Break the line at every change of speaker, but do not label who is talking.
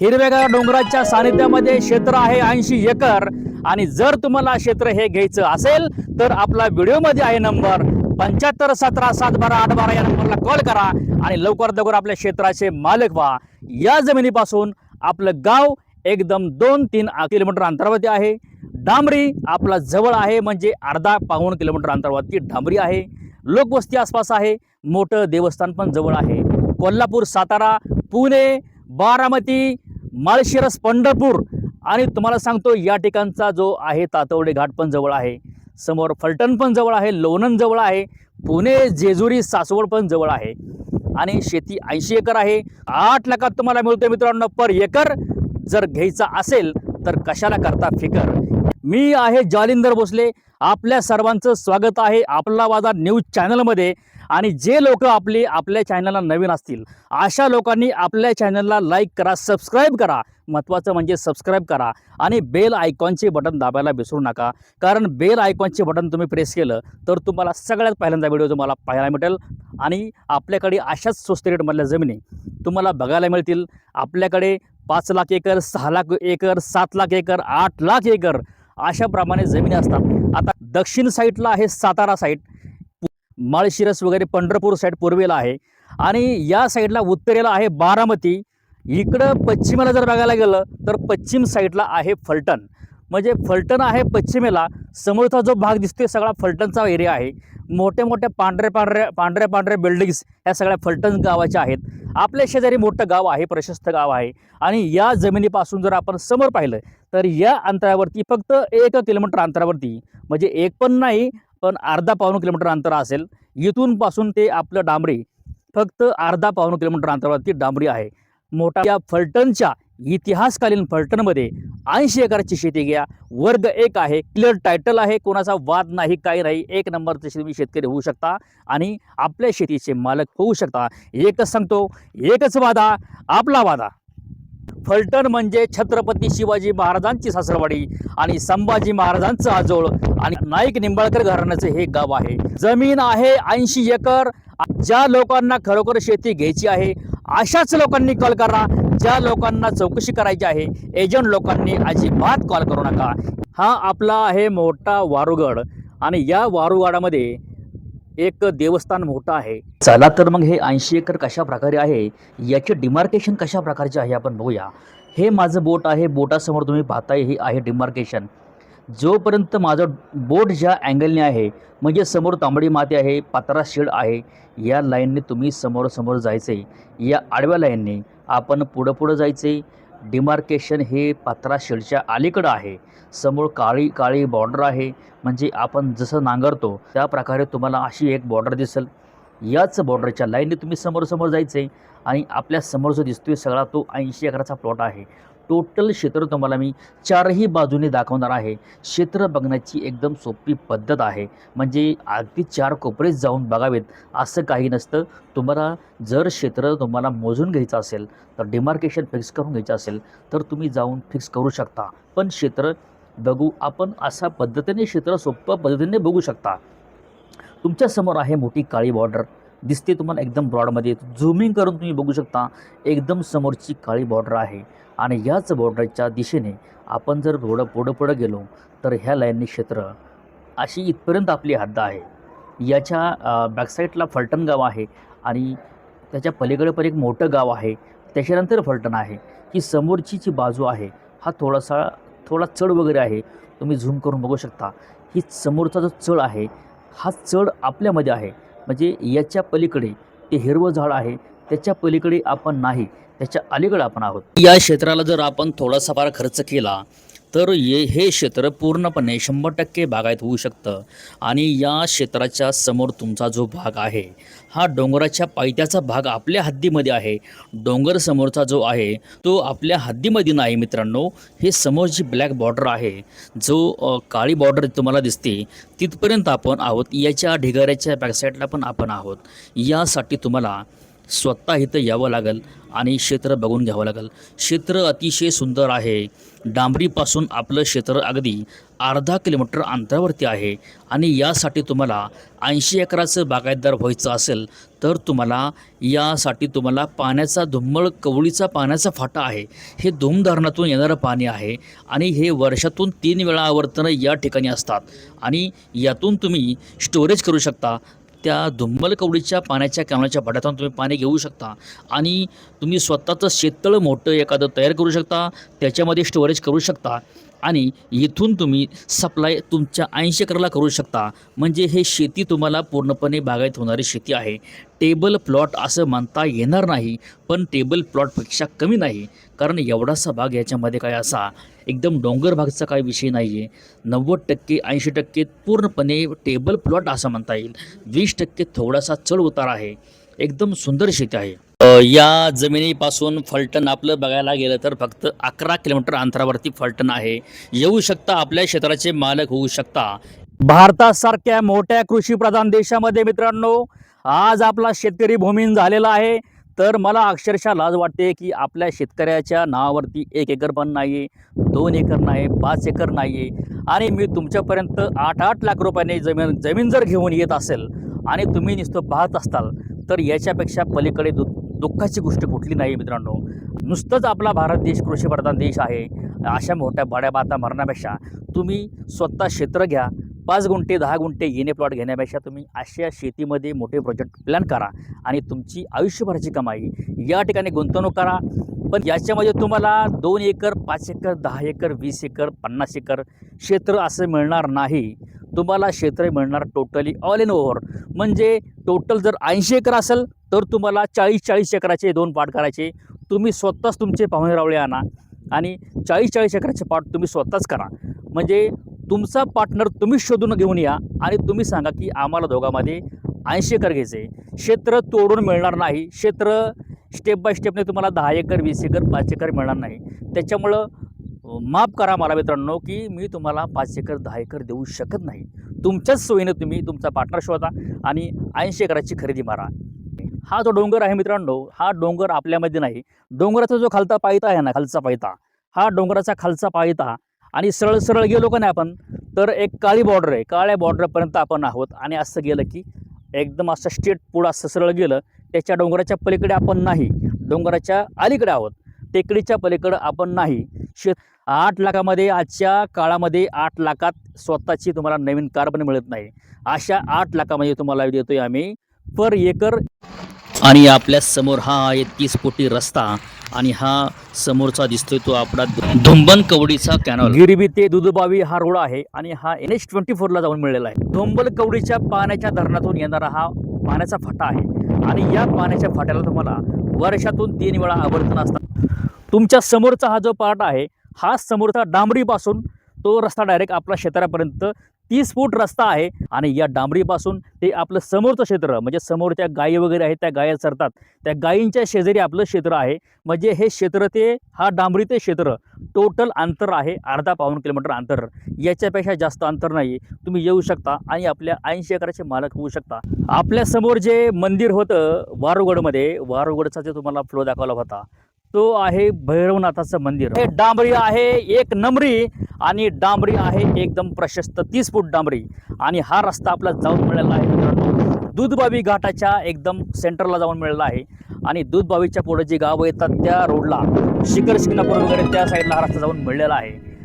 हिरवेगार डोंगराच्या सानिध्यामध्ये क्षेत्र आहे ऐंशी एकर. आणि जर तुम्हाला क्षेत्र हे घ्यायचं असेल तर आपला व्हिडिओमध्ये आहे नंबर पंच्याहत्तर सतरा सात बारा आठ बारा या नंबरला कॉल करा आणि लवकरात लवकर आपल्या क्षेत्राचे मालक व्हा. या जमिनीपासून आपलं गाव एकदम दोन तीन किलोमीटर अंतरावरती आहे. डांबरी आपला जवळ आहे म्हणजे अर्धा पाऊण किलोमीटर अंतरावरती डांबरी आहे. लोकवस्ती आसपास आहे मोठं देवस्थान पण जवळ आहे. कोल्हापूर सातारा पुणे बारामती माळशिरस पंढरपूर. आणि तुम्हाला सांगतो या ठिकाणचा जो आहे तातवडे घाट पण जवळ आहे. समोर फलटण पण जवळ आहे लोणंद जवळ आहे पुणे जेजुरी सासवड पण जवळ आहे. आणि शेती ऐंशी एकर आहे. आठ लाखात तुम्हाला मिळते मित्रांनो पर एकर. जर घ्यायचा असेल तर कशाला करता फिकर? मी आहे जालिंदर भोसले. आपल्या सर्वांचं स्वागत आहे आपला बाजार न्यूज चॅनलमध्ये. आणि जे लोक आपली आपल्या चॅनलला नवीन असतील अशा लोकांनी आपल्या चॅनलला लाईक करा सबस्क्राईब करा. महत्त्वाचं म्हणजे सबस्क्राईब करा. आणि बेल आयकॉनचे बटन दाबायला विसरू नका. कारण बेल आयकॉनचे बटन तुम्ही प्रेस केलं तर तुम्हाला सगळ्यात पहिल्यांदा व्हिडिओ तुम्हाला पाहायला मिळेल. आणि आपल्याकडे अशाच स्वस्त रेटमधल्या जमिनी तुम्हाला बघायला मिळतील. आपल्याकडे पाच लाख एकर सहा लाख एकर सात लाख एकर आठ लाख एकर अशाप्रमाणे जमिनी असतात. आता दक्षिण साईडला आहे सातारा साईड. माळशिरस वगैरे पंढरपूर साईड पूर्वेला आहे. आणि या साईडला उत्तरेला आहे बारामती. इकडं पश्चिमेला जर बघायला गेलं तर पश्चिम साईडला आहे फलटण. म्हणजे फलटण आहे पश्चिमेला. समोरचा जो भाग दिसतोय सगळा फलटणचा एरिया आहे. मोठ्या मोठ्या पांढऱ्या पांढऱ्या पांढऱ्या पांढऱ्या बिल्डिंग्स ह्या सगळ्या फलटण गावाच्या आहेत. आपल्या शेजारी मोठं गाव आहे प्रशस्त गाव आहे. आणि या जमिनीपासून जर आपण समोर पाहिलं तर या अंतरावरती फक्त एक किलोमीटर अंतरावरती म्हणजे एक पण नाही पण अर्धा पावन किलोमीटर अंतर असेल. इथून पासून ते आपलं डांबरी फक्त अर्धा पावन किलोमीटर अंतरावरती डांबरी आहे. मोठा या फलटणच्या इतिहासकालीन फलटणमध्ये ऐंशी एकराची शेती घ्या. वर्ग एक आहे. क्लिअर टायटल आहे. कोणाचा वाद नाही काही नाही. एक नंबरचे तुम्ही शेतकरी होऊ शकता आणि आपल्या शेतीचे मालक होऊ शकता. एकच सांगतो एकच वादा आपला वादा. फलटण म्हणजे छत्रपती शिवाजी महाराजांची सासरवाडी आणि संभाजी महाराजांचं आजोळ आणि नाईक निंबाळकर घराण्याचं हे गाव आहे. जमीन आहे ऐंशी एकर. ज्या लोकांना खरोखर शेती घ्यायची आहे अशाच लोकांनी कॉल करा. ज्या लोकांना चौकशी करायची आहे एजंट लोकांनी अजिबात कॉल करू नका. हा आपला आहे मोठा वारुगड आणि या वारुगडामध्ये एक देवस्थान मोठं आहे. चला तर मग हे ऐंशी एकर कशा प्रकारे आहे याचे डिमार्केशन कशा प्रकारचे आहे आपण बघूया. हे माझं बोट आहे बोटासमोर तुम्ही पाहताय हे आहे डिमार्केशन जोपर्यंत माझं बोट ज्या अँगलने आहे म्हणजे समोर तांबडी माती आहे पात्रा शेड आहे या लाईनने तुम्ही समोरासमोर जायचे. या आडव्या लाईनने आपण पुढं पुढं जायचे. डिमार्केशन हे पात्रा शेडच्या अलीकडं आहे. समोर काळी काळी बॉर्डर आहे. म्हणजे आपण जसं नांगरतो त्या प्रकारे तुम्हाला अशी एक बॉर्डर दिसेल. याच बॉर्डरच्या लाईनने तुम्ही समोरसमोर जायचे आणि आपल्यासमोर जो दिसतोय सगळा तो ऐंशी एकराचा प्लॉट आहे. टोटल क्षेत्र तुम्हाला मी चारही बाजूने दाखवणार आहे. क्षेत्र बघण्याची एकदम सोपी पद्धत आहे. म्हणजे अगदी चार कोपरेच जाऊन बघावेत असं काही नसतं. तुम्हाला जर क्षेत्र तुम्हाला मोजून घ्यायचं असेल तर डिमार्केशन फिक्स करून घ्यायचं असेल तर तुम्ही जाऊन फिक्स करू शकता. पण क्षेत्र बघू आपण अशा पद्धतीने क्षेत्र सोप्या पद्धतीने बघू शकता. तुमच्यासमोर आहे मोठी काळी बॉर्डर दिसते तुम्हाला एकदम ब्रॉडमध्ये झूमिंग करून तुम्ही बघू शकता एकदम समोरची काळी बॉर्डर आहे. आणि याच बॉर्डरच्या दिशेने आपण जर थोडं पुढं पुढं गेलो तर ह्या लाईनने क्षेत्र अशी इथपर्यंत आपली हद्द आहे. याच्या बॅकसाईडला फलटण गाव आहे आणि त्याच्या पलीकडे पण एक मोठं गाव आहे. त्याच्यानंतर फलटण आहे. ही समोरची जी बाजू आहे हा थोडासा थोडा चढ वगैरे आहे. तुम्ही झूम करून बघू शकता. ही समोरचा जो चढ आहे हा चढ आपल्यामध्ये आहे. म्हणजे याच्या पलीकडे ते हिरवं झाड आहे त्याच्या पलीकडे आपण नाही त्याच्या अलीकडे आपण आहोत. या क्षेत्राला जर आपण थोडासा फार खर्च केला तर ये हे क्षेत्र पूर्णपणे शंभर टक्के बागायत होऊ शकतं. आणि या क्षेत्राच्या समोर तुमचा जो भाग आहे हा डोंगराच्या पायथ्याचा भाग आपल्या हद्दीमध्ये आहे. डोंगर समोरचा जो आहे तो आपल्या हद्दीमध्ये नाही मित्रांनो. हे समोर जी ब्लॅक बॉर्डर आहे जो काळी बॉर्डर तुम्हाला दिसते तिथपर्यंत आपण आहोत. याच्या ढिगाऱ्याच्या बॅकसाईडला पण आपण आहोत. यासाठी तुम्हाला स्वतः इथं यावं लागेल आणि क्षेत्र बघून घ्यावं लागेल. क्षेत्र अतिशय सुंदर आहे. डांबरीपासून आपलं क्षेत्र अगदी अर्धा किलोमीटर अंतरावरती आहे आणि यासाठी तुम्हाला ऐंशी एकराचं बागायतदार व्हायचं असेल तर तुम्हाला यासाठी तुम्हाला पाण्याचा धुम्मळ कवळीचा पाण्याचा फाटा आहे. हे धुमधरणातून येणारं पाणी आहे आणि हे वर्षातून तीन वेळा आवर्तनं या ठिकाणी असतात आणि यातून तुम्ही स्टोरेज करू शकता. त्या धुम्मल कवडीच्या पाण्याच्या कॅनलच्या भाड्यातून तुम्ही पाणी घेऊ शकता आणि तुम्ही स्वतःचं शेततळं मोठं एखादं तयार करू शकता त्याच्यामध्ये स्टोरेज करू शकता. आणि इथून तुम्ही सप्लाय तुमच्या ऐंशी एकरला करू शकता. म्हणजे हे शेती तुम्हाला पूर्णपणे बागायत होणारी शेती आहे. टेबल प्लॉट असं म्हणता येणार नाही पण टेबल प्लॉटपेक्षा कमी नाही. कारण एवढासा भाग याच्यामध्ये काय असा एकदम डोंगर भागचा काही विषय नाही आहे नव्वद टक्के ऐंशी टक्के पूर्णपणे टेबल प्लॉट असं म्हणता येईल. वीस टक्के थोडासा चढ उतार आहे. एकदम सुंदर शेती आहे. या जमिनीपासून फलटण आपलं बघायला गेलं तर फक्त अकरा किलोमीटर अंतरावरती फलटण आहे. येऊ शकता आपल्या क्षेत्राचे मालक होऊ शकता. भारतासारख्या मोठ्या कृषीप्रधान देशामध्ये मित्रांनो आज आपला शेतकरी भूमीन झालेला आहे. तर मला अक्षरशः लाज वाटते की आपल्या शेतकऱ्याच्या नावावरती एक एकर पण नाही आहे दोन एकर नाही पाच एकर नाही आहे आणि मी तुमच्यापर्यंत आठ आठ लाख रुपयाने जमीन जमीन जर घेऊन येत असेल आणि तुम्ही नुसतं पाहत असताल तर याच्यापेक्षा पलीकडे दु दुःखाची गोष्ट कुठली नाही मित्रांनो. नुसतंच आपला भारत देश कृषीप्रधान देश आहे अशा मोठ्या बड्या बाता मरण्यापेक्षा तुम्ही स्वतः क्षेत्र घ्या पाच गुंठे दहा गुंठे येणे प्लॉट घेण्यापेक्षा तुम्ही अशा शेतीमध्ये मोठे प्रोजेक्ट प्लॅन करा आणि तुमची आयुष्यभराची कमाई या ठिकाणी गुंतवणूक करा. पण याच्यामध्ये तुम्हाला दोन एकर पाच एकर दहा एकर वीस एकर पन्नास एकर क्षेत्र असं मिळणार नाही. तुम्हाला क्षेत्र मिळणार टोटली ऑल इन ओव्हर म्हणजे टोटल जर ऐंशी एकर असेल तर तुम्हाला चाळीस चाळीस एकराचे दोन पाठ करायचे. तुम्ही स्वतःच तुमचे पाहुणे रावळे आणा आणि चाळीस चाळीस एकराचे पाठ तुम्ही स्वतःच करा. म्हणजे तुमचा पार्टनर तुम्ही शोधून घेऊन या आणि तुम्ही सांगा की आम्हाला दोघांमध्ये ऐंशी एकर घ्यायचे क्षेत्र तोडून मिळणार नाही. क्षेत्र स्टेप बाय स्टेपने तुम्हाला दहा एकर वीस एकर पाच एकर मिळणार नाही. त्याच्यामुळं माफ करा मला मित्रांनो की मी तुम्हाला पाच एकर दहा एकर देऊ शकत नाही. तुमच्याच सोयीनं तुम्ही तुमचा पार्टनर शोधा आणि ऐंशी एकराची खरेदी मारा. हा जो डोंगर आहे मित्रांनो हा डोंगर आपल्यामध्ये नाही. डोंगराचा जो खालचा पायता आहे ना खालचा पायता हा डोंगराचा खालचा पायता आणि सरळ सरळ गेलो का नाही आपण तर एक काळी बॉर्डर आहे. काळ्या बॉर्डरपर्यंत आपण आहोत आणि असं गेलं की एकदम असं स्ट्रेट पुढं असं सरळ गेलं त्याच्या डोंगराच्या पलीकडे आपण नाही. डोंगराच्या अलीकडे आहोत. टेकडीच्या पलीकडं आपण नाही. शेत आठ लाखामध्ये आजच्या काळामध्ये आठ लाखात स्वतःची तुम्हाला नवीन कार पण मिळत नाही. अशा आठ लाखामध्ये तुम्हाला देतोय आम्ही पर एकर. आणि आपल्यासमोर हा आहे तीस कोटी रस्ता आणि हा समोरचा दिसतोय तो आपला धुंबन कवडीचा कॅनॉल गिरबी ते दुधबावी हा रोड आहे आणि हा एन एच ट्वेंटी फोरला जाऊन मिळलेला आहे. धुंबल कवडीच्या पाण्याच्या धरणातून येणारा हा पाण्याचा फाटा आहे. आणि या पाण्याच्या फाट्याला तुम्हाला वर्षातून तीन वेळा आवर्तन असतात तुमच्या समोरचा हा जो पार्ट आहे हा समोरचा डांबरीपासून तो रस्ता डायरेक्ट आपल्या क्षेत्रापर्यंत तीस फूट रस्ता आहे आणि या डांबरीपासून ते आपलं समोरचं क्षेत्र म्हणजे समोरच्या गायी वगैरे आहेत त्या गाया चरतात त्या गायींच्या शेजारी आपलं क्षेत्र आहे. म्हणजे हे क्षेत्र ते हा डांबरी ते क्षेत्र टोटल अंतर आहे अर्धा पाऊण किलोमीटर अंतर. याच्यापेक्षा जास्त अंतर नाही तुम्ही येऊ शकता आणि आपल्या ऐंशी एकराचे मालक होऊ शकता. आपल्यासमोर जे मंदिर होतं वारुगडमध्ये वारुगडचा जे तुम्हाला फ्लो दाखवला होता तो आहे भैरवनाथाचं मंदिर. हे डांबरी आहे एक नंबरी आणि डांबरी आहे एकदम प्रशस्त तीस फूट डांबरी. आणि हा रस्ता आपला जाऊन मिळालेला आहे मित्रांनो. दूधबावी घाटाच्या एकदम सेंटरला जाऊन मिळालेला आहे. आणि दूधबावीच्या पुढे जी गावं येतात त्या रोडला शिखर शिंगणापूर वगैरे त्या साईडला हा रस्ता जाऊन मिळलेला आहे.